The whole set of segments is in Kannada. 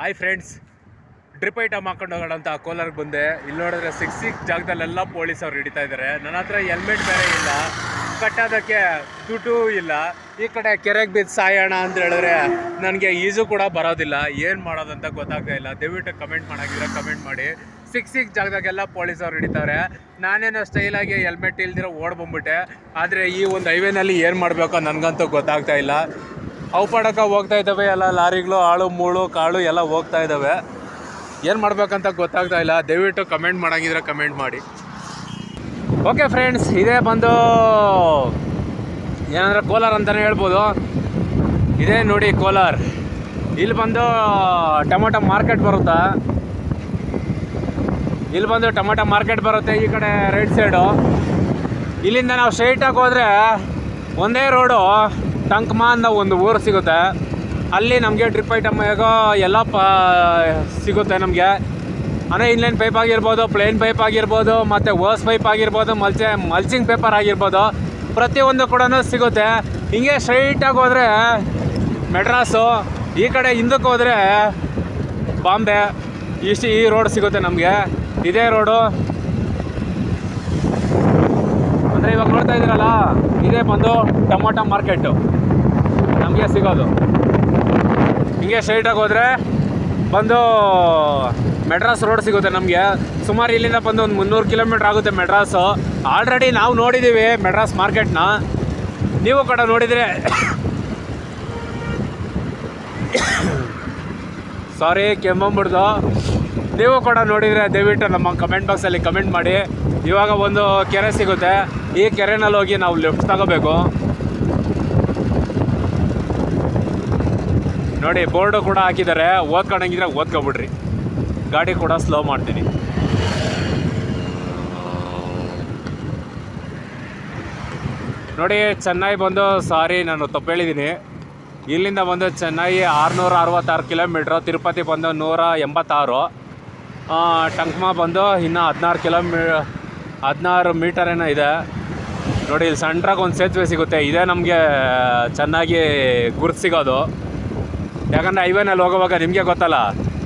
ಹಾಯ್ ಫ್ರೆಂಡ್ಸ್ ಡ್ರಿಪ್ ಐಟಮ್ ಹಾಕೊಂಡು ಹೋಗೋಣ ಅಂತ ಕೋಲಾರ್ಗೆ ಬಂದೆ. ಇಲ್ಲಿ ನೋಡಿದ್ರೆ ಸಿಕ್ ಸಿಕ್ ಜಾಗದಲ್ಲೆಲ್ಲ ಪೊಲೀಸ್ ಅವ್ರು ಹಿಡಿತಾ ಇದ್ದಾರೆ ನನ್ನ ಹತ್ರ ಹೆಲ್ಮೆಟ್ ಬೇರೆ ಇಲ್ಲ. ಕಟ್ಟೋದಕ್ಕೆ ದುಡ್ಡು ಇಲ್ಲ. ಈ ಕಡೆ ಕೆರೆಗೆ ಬಿದ್ದು ಸಾಯೋಣ ಅಂತ ಹೇಳಿದ್ರೆ ನನಗೆ ಈಜು ಕೂಡ ಬರೋದಿಲ್ಲ. ಏನು ಮಾಡೋದಂತ ಗೊತ್ತಾಗ್ತಾ ಇಲ್ಲ. ದಯವಿಟ್ಟು ಕಮೆಂಟ್ ಮಾಡೋಕ್ಕಿದ್ರೆ ಕಮೆಂಟ್ ಮಾಡಿ. ಸಿಕ್ ಸಿಕ್ ಜಾಗದಾಗೆಲ್ಲ ಪೊಲೀಸ್ ಅವ್ರು ಹಿಡಿತಾರೆ. ನಾನೇನೋ ಸ್ಟೈಲಾಗಿ ಹೆಲ್ಮೆಟ್ ಇಲ್ದಿರೋ ಓಡ್ ಬಂದ್ಬಿಟ್ಟೆ. ಆದರೆ ಈ ಒಂದು ಹೈವೇನಲ್ಲಿ ಏನು ಮಾಡಬೇಕೋ ನನಗಂತೂ ಗೊತ್ತಾಗ್ತಾ ಇಲ್ಲ. ಅವು ಹೋಗ್ತಾ ಇದ್ದಾವೆ, ಎಲ್ಲ ಲಾರಿಗಳು, ಆಳು, ಮೂಳು, ಕಾಳು ಎಲ್ಲ ಹೋಗ್ತಾ ಇದ್ದಾವೆ. ಏನು ಮಾಡಬೇಕಂತ ಗೊತ್ತಾಗ್ತಾ ಇಲ್ಲ. ದಯವಿಟ್ಟು ಕಮೆಂಟ್ ಮಾಡಂಗಿದ್ರೆ ಕಮೆಂಟ್ ಮಾಡಿ. ಓಕೆ ಫ್ರೆಂಡ್ಸ್, ಇದೇ ಬಂದು ಏನಂದ್ರೆ ಕೋಲಾರ್ ಅಂತಲೇ ಹೇಳ್ಬೋದು. ಇದೇ ನೋಡಿ ಕೋಲಾರ್. ಇಲ್ಲಿ ಬಂದು ಟೊಮೊಟೊ ಮಾರ್ಕೆಟ್ ಬರುತ್ತಾ? ಇಲ್ಲಿ ಬಂದು ಟೊಮೊಟೊ ಮಾರ್ಕೆಟ್ ಬರುತ್ತೆ ಈ ಕಡೆ ರೈಟ್ ಸೈಡು. ಇಲ್ಲಿಂದ ನಾವು ಸ್ಟ್ರೈಟಾಗಿ ಹೋದರೆ ಒಂದೇ ರೋಡು. ಟಂಕ್ಮಾ ಅಂತ ಒಂದು ಊರು ಸಿಗುತ್ತೆ. ಅಲ್ಲಿ ನಮಗೆ ಡ್ರಿಪ್ ಐಟಮ್ ಹೇಗೋ ಎಲ್ಲ ಪ ಸಿಗುತ್ತೆ ನಮಗೆ. ಅಂದರೆ ಇನ್ಲೈನ್ ಪೈಪ್ ಆಗಿರ್ಬೋದು ಪ್ಲೇನ್ ಪೈಪ್ ಆಗಿರ್ಬೋದು, ಮತ್ತು ವರ್ಸ್ ಪೈಪ್ ಆಗಿರ್ಬೋದು ಮಲ್ಚೆ ಮಲ್ಚಿಂಗ್ ಪೇಪರ್ ಆಗಿರ್ಬೋದು. ಪ್ರತಿಯೊಂದು ಕೂಡ ಸಿಗುತ್ತೆ. ಹಿಂಗೆ ಸ್ಟ್ರೈಟಾಗಿ ಹೋದರೆ ಮೆಡ್ರಾಸು ಈ ಕಡೆ ಹಿಂದಕ್ಕೆ ಹೋದರೆ ಬಾಂಬೆ, ಇಷ್ಟು ಈ ರೋಡ್ ಸಿಗುತ್ತೆ ನಮಗೆ. ಇದೇ ರೋಡು ಅಂದರೆ ಇವಾಗ ನೋಡ್ತಾ ಇದ್ದೀರಲ್ಲ, ಇದೇ ಬಂದು ಟೊಮೊಟೊ ಮಾರ್ಕೆಟು ನಮಗೆ ಸಿಗೋದು. ಹಿಂಗೆ ಸ್ಟ್ರೈಟಾಗಿ ಹೋದರೆ ಬಂದು ಮೆಡ್ರಾಸ್ ರೋಡ್ ಸಿಗುತ್ತೆ ನಮಗೆ. ಸುಮಾರು ಇಲ್ಲಿಂದ ಬಂದು ಒಂದು ಮುನ್ನೂರು ಕಿಲೋಮೀಟ್ರ್ ಆಗುತ್ತೆ ಮೆಡ್ರಾಸು ಆಲ್ರೆಡಿ ನಾವು ನೋಡಿದ್ದೀವಿ ಮೆಡ್ರಾಸ್ ಮಾರ್ಕೆಟ್ನ ನೀವು ಕೂಡ ನೋಡಿದರೆ ಸಾರಿ ಕೆಮ್ಮಂಬಿಡ್ದು. ನೀವು ಕೂಡ ನೋಡಿದರೆ ದಯವಿಟ್ಟು ನಮ್ಮ ಕಮೆಂಟ್ ಬಾಕ್ಸಲ್ಲಿ ಕಮೆಂಟ್ ಮಾಡಿ. ಇವಾಗ ಒಂದು ಕೆರೆ ಸಿಗುತ್ತೆ. ಈ ಕೆರೆನಲ್ಲಿ ಹೋಗಿ ನಾವು ಲೆಫ್ಟ್ ತಗೋಬೇಕು. ನೋಡಿ, ಬೋರ್ಡು ಕೂಡ ಹಾಕಿದ್ದಾರೆ. ಓದ್ಕೊಂಡಂಗಿದ್ರೆ ಓದ್ಕೊಬಿಡ್ರಿ. ಗಾಡಿ ಕೂಡ ಸ್ಲೋ ಮಾಡ್ತೀನಿ. ನೋಡಿ, ಚೆನ್ನೈ ಬಂದು, ಸಾರಿ, ನಾನು ತಪ್ಪೇಳಿದ್ದೀನಿ. ಇಲ್ಲಿಂದ ಬಂದು ಚೆನ್ನೈ ಆರುನೂರ ಅರವತ್ತಾರು ಕಿಲೋಮೀಟ್ರು, ತಿರುಪತಿ ಬಂದು ನೂರ ಎಂಬತ್ತಾರು. ಟಂಕ್ಮಾ ಬಂದು ಇನ್ನೂ ಹದಿನಾರು ಕಿಲೋಮೀ, ಹದಿನಾರು ಮೀಟರ್ ಏನೋ ಇದೆ. ನೋಡಿ, ಇಲ್ಲಿ ಸಣ್ಣ ಒಂದು ಸೇತುವೆ ಸಿಗುತ್ತೆ. ಇದೇ ನಮಗೆ ಚೆನ್ನಾಗಿ ಗುರುತು ಸಿಗೋದು. ಯಾಕಂದರೆ ಹೈವೇನಲ್ಲಿ ಹೋಗೋವಾಗ ನಿಮಗೆ ಗೊತ್ತಲ್ಲ,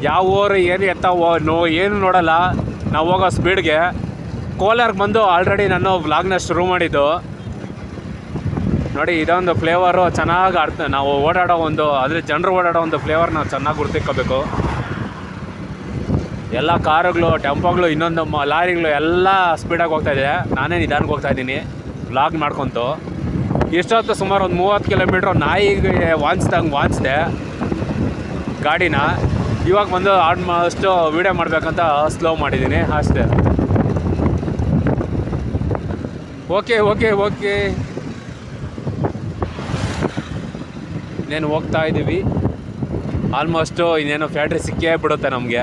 ಯಾವ ಊರು ಏನು ಎತ್ತ ನೋ, ಏನು ನೋಡಲ್ಲ. ನಾವು ಹೋಗೋ ಸ್ಪೀಡ್ಗೆ ಕೋಲಾರ್ಗೆ ಬಂದು ಆಲ್ರೆಡಿ ನಾನು ವ್ಲಾಗ್ನ ಶುರು ಮಾಡಿದ್ದು. ನೋಡಿ, ಇದೊಂದು ಫ್ಲೇವರು ಚೆನ್ನಾಗಿ ಅರ್ಥ ನಾವು ಓಡಾಡೋ ಒಂದು ಅಂದರೆ ಜನರು ಓಡಾಡೋ ಒಂದು ಫ್ಲೇವರ್ ನಾವು ಚೆನ್ನಾಗಿ ಗುರ್ತಿಕ್ಕೋಬೇಕು ಎಲ್ಲ ಕಾರುಗಳು, ಟೆಂಪೋಗಳು, ಇನ್ನೊಂದು ಲಾರಿಗಳು ಎಲ್ಲ ಸ್ಪೀಡಾಗಿ ಹೋಗ್ತಾ ಇದೆ. ನಾನೇ ನಿಧಾನಕ್ಕೆ ಹೋಗ್ತಾ ಇದ್ದೀನಿ ವ್ಲಾಗ್ ಮಾಡ್ಕೊತು. ಇಷ್ಟೊತ್ತು ಸುಮಾರು ಒಂದು ಮೂವತ್ತು ಕಿಲೋಮೀಟ್ರ್ ನಾಯಿಗೆ ವಾಂಚ್ದಂಗೆ ವಾಂಚ್ದೆ. ಗಾಡಿನ ಇವಾಗ ಬಂದು ಆಲ್ಮೋಸ್ಟ್ ವೀಡಿಯೋ ಮಾಡಬೇಕಂತ ಸ್ಲೋ ಮಾಡಿದ್ದೀನಿ, ಅಷ್ಟೇ. Okay okay okay. ಇನ್ನೇನು ಹೋಗ್ತಾ ಇದ್ದೀವಿ ಆಲ್ಮೋಸ್ಟು ಇನ್ನೇನು ಫ್ಯಾಕ್ಟ್ರಿ ಸಿಕ್ಕೇ ಬಿಡುತ್ತೆ ನಮಗೆ.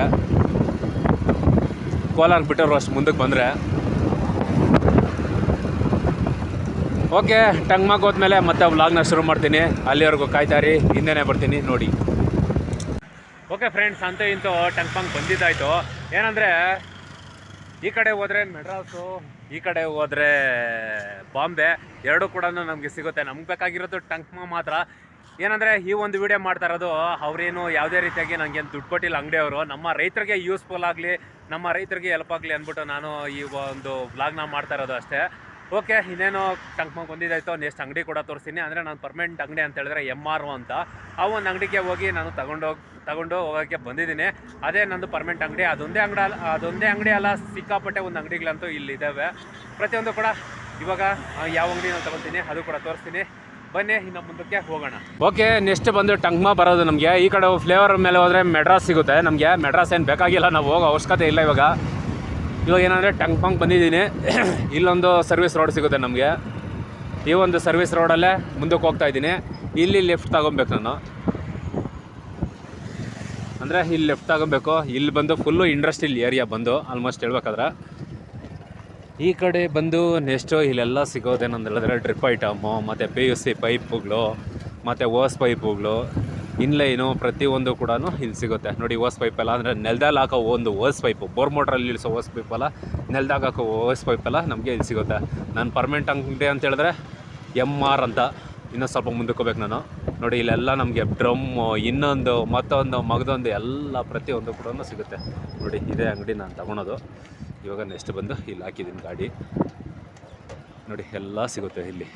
ಕೋಲಾರ ಬಿಟ್ಟರು ಅಷ್ಟು ಮುಂದಕ್ಕೆ ಬಂದರೆ. ಓಕೆ, ಟಂಗ್ ಹೋದ್ಮೇಲೆ ಮತ್ತೆ ವ್ಲಾಗ್ನ ಶುರು ಮಾಡ್ತೀನಿ. ಅಲ್ಲಿವರೆಗೂ ಕಾಯ್ತಾರಿ ಹಿಂದೆನೇ ಬರ್ತೀನಿ, ನೋಡಿ. ಓಕೆ ಫ್ರೆಂಡ್ಸ್, ಅಂತೂ ಇಂತೂ ಪಂಗ್ ಬಂದಿದ್ದಾಯ್ತು. ಏನಂದರೆ, ಈ ಕಡೆ ಹೋದರೆ ಮೆಡ್ರಾಸು, ಈ ಕಡೆ ಹೋದರೆ ಬಾಂಬೆ, ಎರಡೂ ಕೂಡ ನಮಗೆ ಸಿಗುತ್ತೆ. ನಮ್ಗೆ ಬೇಕಾಗಿರೋದು ಟಂಕ್ಮಾ ಮಾತ್ರ. ಏನಂದರೆ, ಈ ಒಂದು ವಿಡಿಯೋ ಮಾಡ್ತಾ ಇರೋದು ಅವರೇನು ಯಾವುದೇ ರೀತಿಯಾಗಿ ನನಗೇನು ದುಡ್ಡು ಕೊಟ್ಟಿಲ್ಲ ಅಂಗಡಿಯವರು. ನಮ್ಮ ರೈತರಿಗೆ ಯೂಸ್ಫುಲ್ ಆಗಲಿ, ನಮ್ಮ ರೈತರಿಗೆ ಹೆಲ್ಪ್ ಆಗಲಿ ಅಂದ್ಬಿಟ್ಟು ನಾನು ಈ ಒಂದು ವ್ಲಾಗ್ನ ಮಾಡ್ತಾ ಇರೋದು ಅಷ್ಟೇ. ಓಕೆ, ಇನ್ನೇನು ಟಂಕ್ಮಾಗ್ ಬಂದಿದ್ದಾಯ್ತು ನೆಕ್ಸ್ಟ್ ಅಂಗಡಿ ಕೂಡ ತೋರಿಸ್ತೀನಿ. ಅಂದರೆ ನಾನು ಪರ್ಮನೆಂಟ್ ಅಂಗಡಿ ಅಂತ ಹೇಳಿದ್ರೆ ಎಂ ಆರ್ ಅಂತ. ಆ ಒಂದು ಅಂಗಡಿಗೆ ಹೋಗಿ ನಾನು ತಗೊಂಡೋಗಿ ತಗೊಂಡು ಹೋಗೋಕ್ಕೆ ಬಂದಿದ್ದೀನಿ. ಅದೇ ನಂದು ಪರ್ಮನೆಂಟ್ ಅಂಗಡಿ. ಅದೊಂದೇ ಅಂಗಡಿ ಅಲ್ಲ ಅದೊಂದೇ ಅಂಗಡಿ ಅಲ್ಲ, ಸಿಕ್ಕಾಪಟ್ಟೆ ಒಂದು ಅಂಗಡಿಗಳಂತೂ ಇಲ್ಲಿದ್ದಾವೆ ಪ್ರತಿಯೊಂದು ಕೂಡ ಇವಾಗ ಯಾವ ಅಂಗಡಿ ನಾನು ತಗೊತೀನಿ, ಅದು ಕೂಡ ತೋರಿಸ್ತೀನಿ. ಬನ್ನಿ, ಇನ್ನು ಮುಂದಕ್ಕೆ ಹೋಗೋಣ. ಓಕೆ ನೆಕ್ಸ್ಟ್ ಬಂದು ಟಂಗ್ಮಾ ಬರೋದು ನಮಗೆ. ಈ ಕಡೆ ಫ್ಲೇವರ್ ಮೇಲೆ ಹೋದರೆ ಮೆಡ್ರಾಸ್ ಸಿಗುತ್ತೆ. ನಮಗೆ ಮೆಡ್ರಾಸ್ ಏನು ಬೇಕಾಗಿಲ್ಲ, ನಾವು ಹೋಗೋ ಅವಶ್ಯಕತೆ ಇಲ್ಲ ಇವಾಗ. ಇವಾಗ ಏನಂದರೆ ಟಂಗ್ಪಾಂಗ್ ಬಂದಿದ್ದೀನಿ. ಇಲ್ಲೊಂದು ಸರ್ವಿಸ್ ರೋಡ್ ಸಿಗುತ್ತೆ ನಮಗೆ. ಈ ಒಂದು ಸರ್ವಿಸ್ ರೋಡಲ್ಲೇ ಮುಂದಕ್ಕೆ ಹೋಗ್ತಾ ಇದ್ದೀನಿ. ಇಲ್ಲಿ ಲೆಫ್ಟ್ ತಗೊಬೇಕು ನಾನು. ಅಂದರೆ ಇಲ್ಲಿ ಲೆಫ್ಟ್ ತಗೊಬೇಕು. ಇಲ್ಲಿ ಬಂದು ಫುಲ್ಲು ಇಂಡಸ್ಟ್ರಿಯಲ್ ಏರಿಯಾ ಬಂದು ಆಲ್ಮೋಸ್ಟ್ ಹೇಳ್ಬೇಕಾದ್ರೆ. ಈ ಕಡೆ ಬಂದು ನೆಕ್ಸ್ಟು ಇಲ್ಲೆಲ್ಲ ಸಿಗೋದೇನಂತ ಹೇಳಿದ್ರೆ ಡ್ರಿಪ್ ಐಟಮು ಮತ್ತು ಪಿ ಯು ಸಿ ಪೈಪುಗಳು ಮತ್ತು ಓಸ್ ಪೈಪುಗಳು ಇನ್ಲೈನು ಪ್ರತಿಯೊಂದು ಕೂಡ ಇಲ್ಲಿ ಸಿಗುತ್ತೆ. ನೋಡಿ ಓಸ್ ಪೈಪೆಲ್ಲ ಅಂದರೆ ನೆಲದಲ್ಲಿ ಹಾಕೋ ಒಂದು ಓಸ್ ಪೈಪು ಬೋರ್ ಮೋಟ್ರಲ್ಲಿ ಇಳಿಸೋ ಓಸ್ ಪೈಪೆಲ್ಲ ನೆಲ್ದಾಗ ಹಾಕೋ ಓಸ್ ಪೈಪೆಲ್ಲ ನಮಗೆ ಇಲ್ಲಿ ಸಿಗುತ್ತೆ. ನಾನು ಪರ್ಮನೆಂಟ್ ಅಂಗಡಿ ಅಂತ ಹೇಳಿದ್ರೆ ಎಂ ಆರ್ ಅಂತ. ಇನ್ನೂ ಸ್ವಲ್ಪ ಮುಂದಕ್ಕೆ ನಾನು. ನೋಡಿ, ಇಲ್ಲೆಲ್ಲ ನಮಗೆ ಡ್ರಮ್ಮು ಇನ್ನೊಂದು, ಮತ್ತೊಂದು, ಮಗದೊಂದು ಎಲ್ಲ ಪ್ರತಿಯೊಂದು ಕೂಡ ಸಿಗುತ್ತೆ. ನೋಡಿ, ಇದೇ ಅಂಗಡಿ ನಾನು ತಗೊಳೋದು. ಇವಾಗ ನೆಕ್ಸ್ಟ್ ಬಂದು ಇಲ್ಲಿ ಹಾಕಿದ್ದೀನಿ ಗಾಡಿ. ನೋಡಿ, ಎಲ್ಲ ಸಿಗುತ್ತೆ ಇಲ್ಲಿ.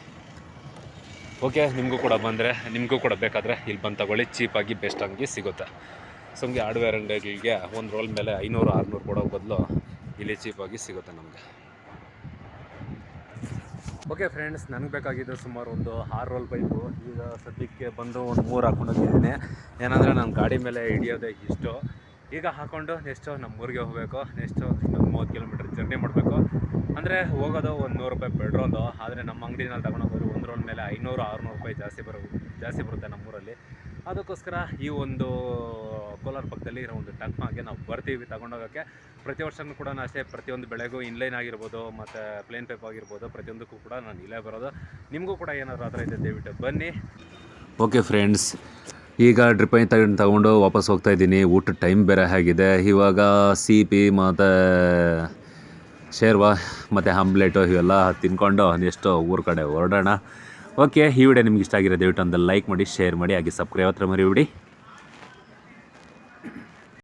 ಓಕೆ, ನಿಮಗೂ ಕೂಡ ಬಂದರೆ, ನಿಮಗೂ ಕೂಡ ಬೇಕಾದರೆ ಇಲ್ಲಿ ಬಂದು ತಗೊಳ್ಳಿ. ಚೀಪಾಗಿ ಬೆಸ್ಟ್ ಅಂಗಿ ಸಿಗುತ್ತೆ. ಸೊ ಹಂಗೆ ಹಾರ್ಡ್ವೇರ್ ಅಂಗಡಿಗಳಿಗೆ ಒಂದು ರೋಲ್ ಮೇಲೆ ಐನೂರು, ಆರುನೂರು ಕೊಡೋ ಬದಲು ಇಲ್ಲಿ ಚೀಪಾಗಿ ಸಿಗುತ್ತೆ ನಮಗೆ. ಓಕೆ ಫ್ರೆಂಡ್ಸ್ ನನಗೆ ಬೇಕಾಗಿದ್ದು ಸುಮಾರು ಒಂದು ಆರು ರೋಲ್ ಪೈಪು ಈಗ ಸದ್ಯಕ್ಕೆ ಬಂದು ಒಂದು ಮೂರು ಹಾಕ್ಕೊಂಡು ಹೋಗಿದ್ದೀನಿ ಏನಂದರೆ ನನ್ನ ಗಾಡಿ ಮೇಲೆ ಹಿಡಿಯೋದೇ ಇಷ್ಟು. ಈಗ ಹಾಕ್ಕೊಂಡು ನೆಕ್ಸ್ಟು ನಮ್ಮ ಊರಿಗೆ ಹೋಗಬೇಕು. ನೆಕ್ಸ್ಟು ಇನ್ನೊಂದು ಮೂವತ್ತು ಕಿಲೋಮೀಟ್ರ್ ಜರ್ನಿ ಮಾಡಬೇಕು. ಅಂದರೆ ಹೋಗೋದು ಒಂದು ನೂರು ರೂಪಾಯಿ ಪೆಟ್ರೋಲು, ಆದರೆ ನಮ್ಮ ಅಂಗಡಿನಲ್ಲಿ ತಗೊಂಡೋಗೋದು ಒಂದು ರೋಲ್ ಮೇಲೆ ಐನೂರು, ಆರುನೂರು ರೂಪಾಯಿ ಜಾಸ್ತಿ ಬರೋ, ಜಾಸ್ತಿ ಬರುತ್ತೆ ನಮ್ಮೂರಲ್ಲಿ ಅದಕ್ಕೋಸ್ಕರ ಈ ಒಂದು ಕೋಲಾರ ಪಕ್ಕದಲ್ಲಿ ಇರೋ ಒಂದು ಟಂಕ್ಮಾಗೆ ನಾವು ಬರ್ತೀವಿ ತಗೊಂಡೋಗೋಕ್ಕೆ. ಪ್ರತಿ ವರ್ಷವೂ ಕೂಡ ಅಷ್ಟೇ ಪ್ರತಿಯೊಂದು ಬೆಳೆಗೂ ಇನ್ಲೈನ್ ಆಗಿರ್ಬೋದು, ಮತ್ತು ಪ್ಲೇನ್ ಪೈಪ್ ಆಗಿರ್ಬೋದು, ಪ್ರತಿಯೊಂದಕ್ಕೂ ಕೂಡ ನಾನು ಇಲ್ಲೇ ಬರೋದು. ನಿಮಗೂ ಕೂಡ ಏನಾದರೂ ಆ ಥರ ಇದೆ, ದಯವಿಟ್ಟು ಬನ್ನಿ. ಓಕೆ ಫ್ರೆಂಡ್ಸ್ ಈಗ ಡ್ರಿಪ್ ತಗೊಂಡು ತಗೊಂಡು ವಾಪಸ್ ಹೋಗ್ತಾ ಇದ್ದೀನಿ. ಊಟದ ಟೈಮ್ ಬೇರೆ ಆಗಿದೆ. ಇವಾಗ ಸಿಪಿ ಮತ್ತು ಶೇರ್ವಾ ಮತ್ತು ಆಮ್ಲೆಟು ಇವೆಲ್ಲ ತಿನ್ಕೊಂಡು ಎಷ್ಟು ಊರ ಕಡೆ ಹೊರಡೋಣ. ಓಕೆ ಈ ವಿಡಿಯೋ ನಿಮ್ಗೆ ಇಷ್ಟ ಆಗಿರೋ ದಯವಿಟ್ಟು ಒಂದು ಲೈಕ್ ಮಾಡಿ ಶೇರ್ ಮಾಡಿ, ಹಾಗೆ ಸಬ್ಸ್ಕ್ರೈಬ್ ಹತ್ರ ಮರಿಬಿಡಿ.